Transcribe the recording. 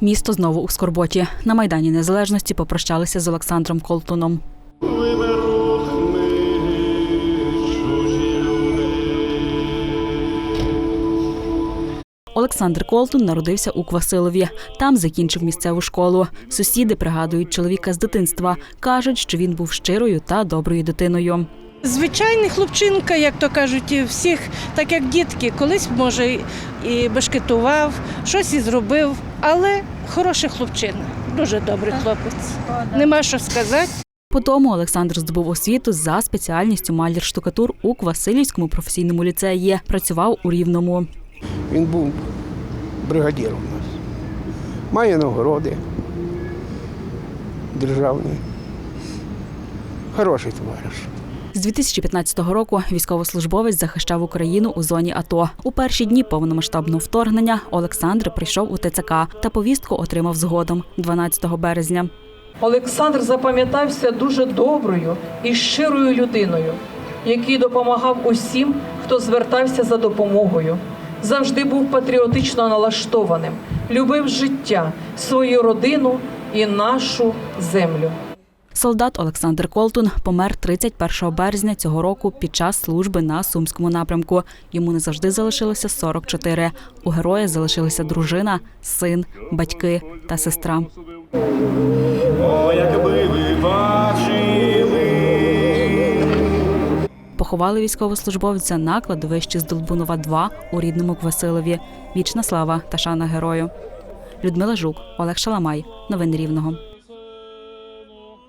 Місто знову у скорботі. На майдані незалежності попрощалися з Олександром Колтуном. Олександр Колтун народився у Квасилові. Там закінчив місцеву школу. Сусіди пригадують чоловіка з дитинства. кажуть, що він був щирою та доброю дитиною. Звичайний хлопчинка, як то кажуть, всіх, так як дітки, колись може і бешкетував, щось і зробив, але хороший хлопчина, дуже добрий хлопець. Нема що сказати. Потому Олександр здобув освіту за спеціальністю маляр штукатур у Квасилівському професійному ліцеї. Працював у Рівному. Він був бригадіром у нас. Має нагороди державні. Хороший товариш. З 2015 року військовослужбовець захищав Україну у зоні АТО. У перші дні повномасштабного вторгнення Олександр прийшов у ТЦК та повістку отримав згодом 12 березня. Олександр запам'ятався дуже доброю і щирою людиною, який допомагав усім, хто звертався за допомогою. Завжди був патріотично налаштованим, любив життя, свою родину і нашу землю. Солдат Олександр Колтун помер 31 березня цього року під час служби на сумському напрямку. Йому не завжди залишилося 44. У героя залишилися дружина, син, батьки та сестра. О, якби ви. Поховали військовослужбовця на кладовищі з Долбунова 2 у рідному Квасилові. Вічна слава та шана герою. Людмила Жук, Олег Шаламай. Новини Рівного.